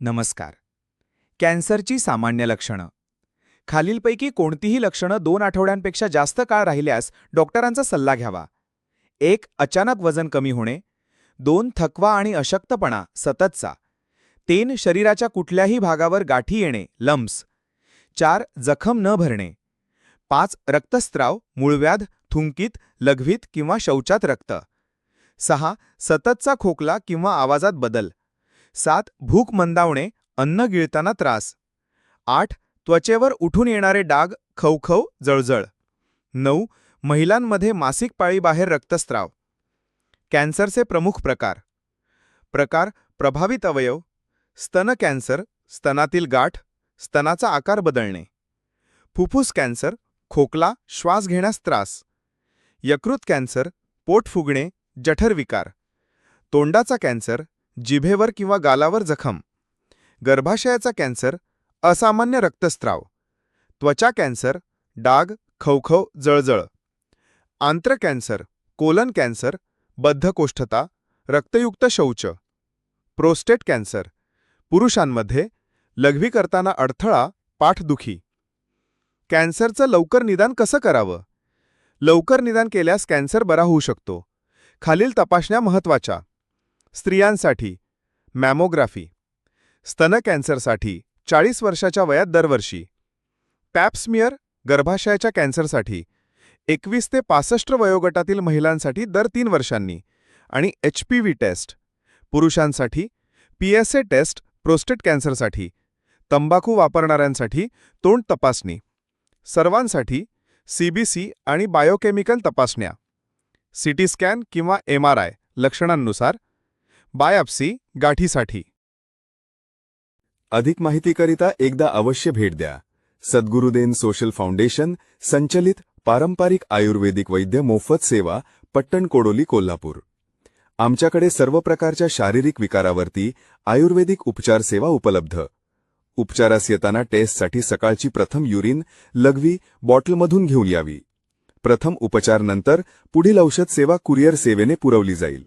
नमस्कार. कॅन्सरची सामान्य लक्षणं. खालीलपैकी कोणतीही लक्षणं दोन आठवड्यांपेक्षा जास्त काळ राहिल्यास डॉक्टरांचा सल्ला घ्यावा. एक अचानक वजन कमी होणे. दोन थकवा आणि अशक्तपणा सततचा. तीन शरीराच्या कुठल्याही भागावर गाठी येणे लम्स. चार जखम न भरणे. पाच रक्तस्त्राव मूळव्याध थुंकीत लघवीत किंवा शौचात रक्त. सहा सततचा खोकला किंवा आवाजात बदल. सात भूक मंदावणे अन्न गिळताना त्रास. आठ त्वचेवर उठून येणारे डाग खवखव जळजळ. नऊ महिलांमध्ये मासिक पाळीबाहेर रक्तस्राव. कॅन्सरचे प्रमुख प्रकार. प्रकार प्रभावित अवयव. स्तन कॅन्सर स्तनातील गाठ स्तनाचा आकार बदलणे. फुफ्फुस कॅन्सर खोकला श्वास घेण्यास त्रास. यकृत कॅन्सर पोट फुगणे जठर विकार. तोंडाचा कॅन्सर जिभेवर किंवा गालावर जखम. गर्भाशयाचा कॅन्सर असामान्य रक्तस्त्राव त्वचा कॅन्सर डाग खवखव जळजळ. आंत्र कॅन्सर कोलन कॅन्सर बद्धकोष्ठता रक्तयुक्त शौच. प्रोस्टेट कॅन्सर पुरुषांमध्ये लघवी करताना अडथळा पाठदुखी. कॅन्सरचं लवकर निदान कसं करावं? लवकर निदान केल्यास कॅन्सर बरा होऊ शकतो. खालील तपासण्या महत्त्वाच्या. स्त्रियांसाठी. मॅमोग्राफी. स्तन कॅन्सरसाठी चाळीस वर्षाच्या वयात दरवर्षी. पॅप्समियर गर्भाशयाच्या कॅन्सरसाठी. एकवीस ते पासष्ट वयोगटातील महिलांसाठी दर तीन वर्षांनी. आणि एच पी व्ही टेस्ट. पुरुषांसाठी P S A test prostate कॅन्सरसाठी. तंबाखू वापरणाऱ्यांसाठी तोंड तपासणी. सर्वांसाठी सीबीसी आणि बायोकेमिकल तपासण्या. सिटी स्कॅन किंवा एम आर आय लक्षणांनुसार बायॉप्सी गाठीसाठी. अधिक माहितीकरिता एकदा अवश्य भेट द्या. सद्गुरुदेन सोशल फाउंडेशन संचलित पारंपरिक आयुर्वेदिक वैद्य मोफत सेवा पट्टण कोडोली कोल्हापूर. आमच्याकडे सर्व प्रकारच्या शारीरिक विकारावरती आयुर्वेदिक उपचार सेवा उपलब्ध. उपचारास येताना टेस्टसाठी सकाळची प्रथम युरिन लघवी बॉटलमधून घेऊन यावी. प्रथम उपचार नंतर पुढील औषध सेवा कुरिअर सेवेने पुरवली जाईल.